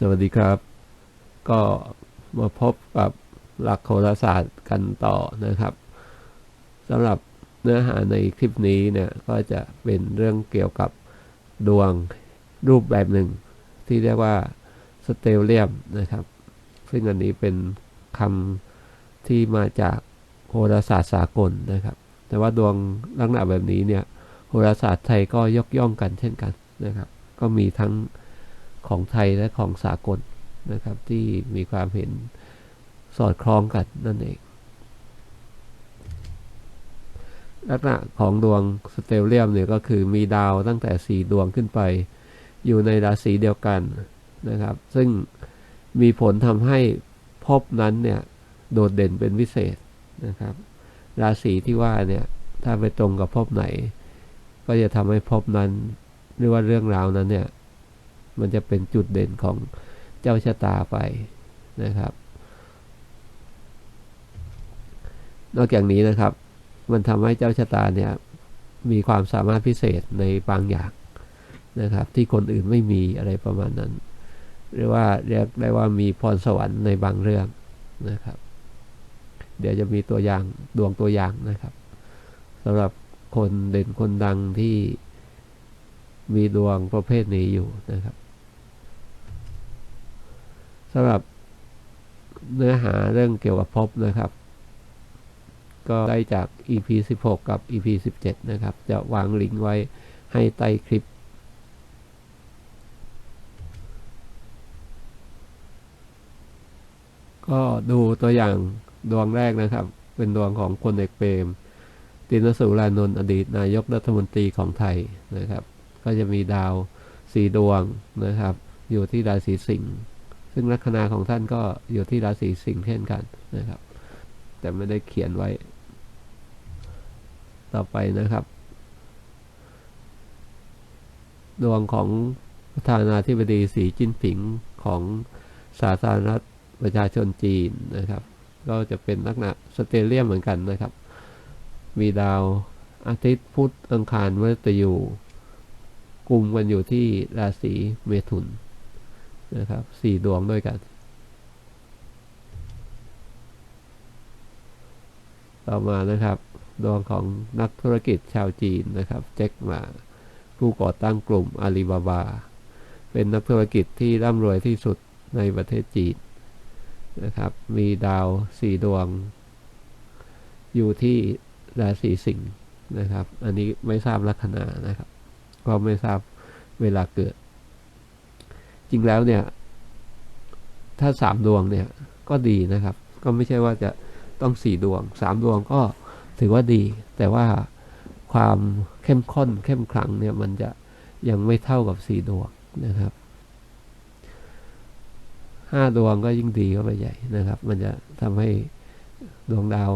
สวัสดีครับ ก็มาพบกับหลักโหราศาสตร์กันต่อนะครับสำหรับเนื้อหาในคลิปนี้เนี่ยก็จะเป็นเรื่องเกี่ยวกับดวงรูปแบบหนึ่ง ที่เรียกว่าสเตลเลียมนะครับ ซึ่งอันนี้เป็นคำที่มาจากโหราศาสตร์สากลนะครับ แต่ว่าดวงลักษณะแบบนี้เนี่ยโหราศาสตร์ไทยก็ยกย่องกันเช่นกันนะครับ ก็มีทั้ง ของไทยและของสากลนะครับ ที่มีความเห็นสอดคล้องกันนั่นเอง ลักษณะของดวงสเตลเลียมเนี่ยก็คือมีดาวตั้งแต่ 4 ดวงขึ้นไป อยู่ในราศีเดียวกันนะครับ ซึ่งมีผลทำให้ภพนั้นเนี่ยโดดเด่นเป็นพิเศษนะครับ ราศีที่ว่าเนี่ยถ้าไปตรงกับภพไหน ก็จะทำให้ภพนั้นหรือว่าเรื่องราวนั้นเนี่ย มันจะเป็นจุดเด่นของเจ้าชะตาไปนะครับ นอกจากนี้นะครับ มันทำให้เจ้าชะตาเนี่ยมีความสามารถพิเศษในบางอย่างนะครับ ที่คนอื่นไม่มีอะไรประมาณนั้นหรือว่าเรียกได้ว่ามีพรสวรรค์ในบางเรื่องนะครับ เดี๋ยวจะมีตัวอย่างดวงตัวอย่างนะครับสำหรับคนเด่นคนดังที่มีดวงประเภทนี้อยู่นะครับ สำหรับเนื้อหาเรื่องเกี่ยวกับภพนะครับ ก็ได้จาก EP 16 กับ EP 17 นะครับ จะวางลิงก์ไว้ให้ใต้คลิป ก็ดูตัวอย่างดวงแรกนะครับ เป็นดวงของพลเอกเปรมตินสุรานนท์อดีตนายกรัฐมนตรีของไทยนะครับ ก็จะมีดาวสีดวงนะครับ อยู่ที่ราศีสิงห์ ซึ่งลัคนาของท่านก็อยู่ที่ราศีสิงห์เช่นกันนะครับ แต่ไม่ได้เขียนไว้ ต่อไปนะครับ ดวงของประธานาธิบดีสีจิ้นผิงของสาธารณรัฐประชาชนจีนนะครับ ก็จะเป็นลักษณะสเตเลียมเหมือนกันนะครับ มีดาวอาทิตย์พุธอังคารมฤตยูกลุ่มกันอยู่ที่ราศีเมถุน นะครับสี่ดวงด้วยกัน ต่อมานะครับ ดวงของนักธุรกิจชาวจีนนะครับเจ็คหมา ผู้ก่อตั้งกลุ่มอาลีบาบา เป็นนักธุรกิจที่ร่ำรวยที่สุดในประเทศจีนนะครับ มีดาวสี่ดวง อยู่ที่ราศีสิงห์นะครับ อันนี้ไม่ทราบลัคนานะครับ ก็ไม่ทราบเวลาเกิด จริงแล้วเนี่ย ถ้าสามดวงเนี่ยก็ดีนะครับ ก็ไม่ใช่ว่าจะต้องสี่ดวงสามดวงก็ถือว่าดี แต่ว่าความเข้มข้นเข้มขลังเนี่ยมันจะยังไม่เท่ากับสี่ดวงนะครับห้าดวงก็ยิ่งดีเข้าไปใหญ่นะครับ มันจะทำให้ดวงดาว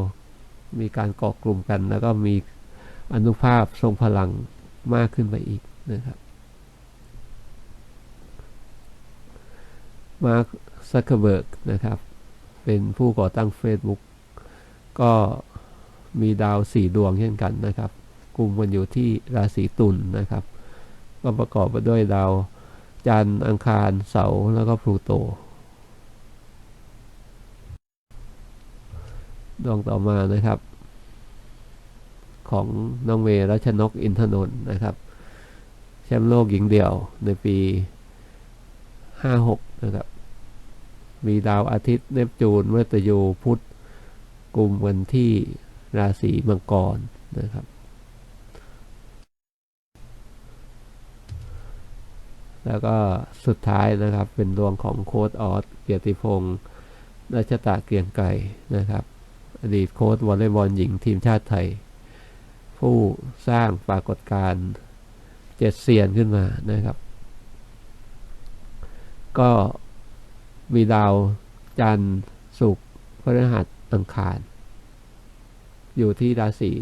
มีการเกาะกลุ่มกัน แล้วก็มีอนุภาพทรงพลังมากขึ้นไปอีกนะครับ มาร์คซักเคเบิร์กนะครับ เป็นผู้ก่อตั้ง Facebook ก็มีดาวสี่ดวงเช่นกันนะครับ กลุ่มกันอยู่ที่ราศีตุลนนะครับ ก็ประกอบไปด้วยดาวจันทร์อังคารเสาร์แล้วก็พลูโต ดวงต่อมานะครับ ของน้องเมรัชนกอินทนนท์นะครับ แชมป์โลกหญิงเดี่ยวในปี 56 นะครับ มีดาวอาทิตย์เนปจูนเมตยูพุธกลุ่มกันที่ราศีมังกรนะครับ แล้วก็สุดท้ายนะครับเป็นดวงของโค้ดออสเกียรติพงศ์รัชตะเกียงไก่นะครับ อดีตโค้ดวอลเลย์บอลหญิงทีมชาติไทย ผู้สร้างปรากฏการณ์เจ็ดเซียนขึ้นมานะครับ ก็มีดาวจันทร์ศุกร์พฤหัสอังคาร อยู่ที่ราศี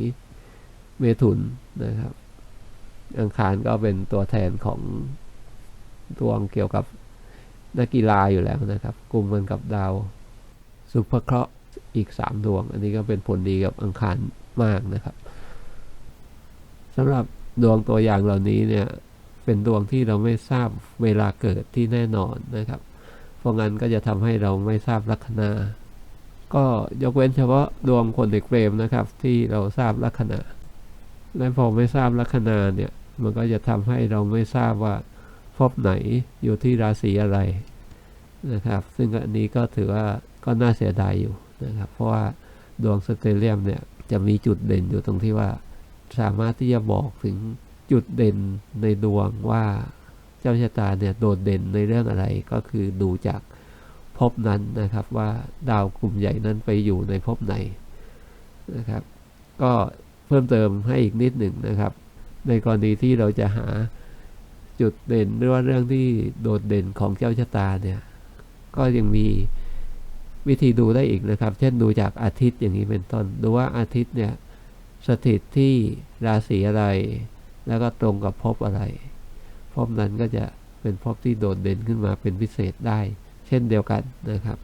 เมถุนนะครับ อังคารก็เป็นตัวแทนของดวงเกี่ยวกับนักกีฬาอยู่แล้วนะครับ กลุ่มกันกับดาวสุภเคราะห์อีกสามดวง อันนี้ก็เป็นผลดีกับอังคารมากนะครับสำหรับดวงตัวอย่างเหล่านี้เนี่ย เป็นดวงที่เราไม่ทราบเวลาเกิดที่แน่นอนนะครับ เพราะงั้นก็จะทำให้เราไม่ทราบลัคนา ก็ยกเว้นเฉพาะดวงคนเด็กเฟรมนะครับ ที่เราทราบลัคนา และพอไม่ทราบลัคนาเนี่ยมันก็จะทำให้เราไม่ทราบว่าพบไหนอยู่ที่ราศีอะไรนะครับ ซึ่งอันนี้ก็ถือว่าก็น่าเสียดายอยู่นะครับ เพราะว่าดวงสเตเลียมเนี่ยจะมีจุดเด่นอยู่ตรงที่ว่าสามารถที่จะบอกถึง จุดเด่นในดวงว่าเจ้าชะตาเนี่ยโดดเด่นในเรื่องอะไรก็คือดูจากภพนั้นนะครับว่าดาวกลุ่มใหญ่นั้นไปอยู่ในภพไหนนะครับ ก็เพิ่มเติมให้อีกนิดหนึ่งนะครับ ในกรณีที่เราจะหาจุดเด่นหรือว่าเรื่องที่โดดเด่นของเจ้าชะตาเนี่ยก็ยังมีวิธีดูได้อีกนะครับ เช่นดูจากอาทิตย์อย่างนี้เป็นต้น ดูว่าอาทิตย์เนี่ยสถิตที่ราศีอะไร แล้วก็ตรงกับภพอะไรภพนั้นก็จะเป็นภพที่โดดเด่นขึ้นมาเป็นพิเศษได้ เช่นเดียวกันนะครับ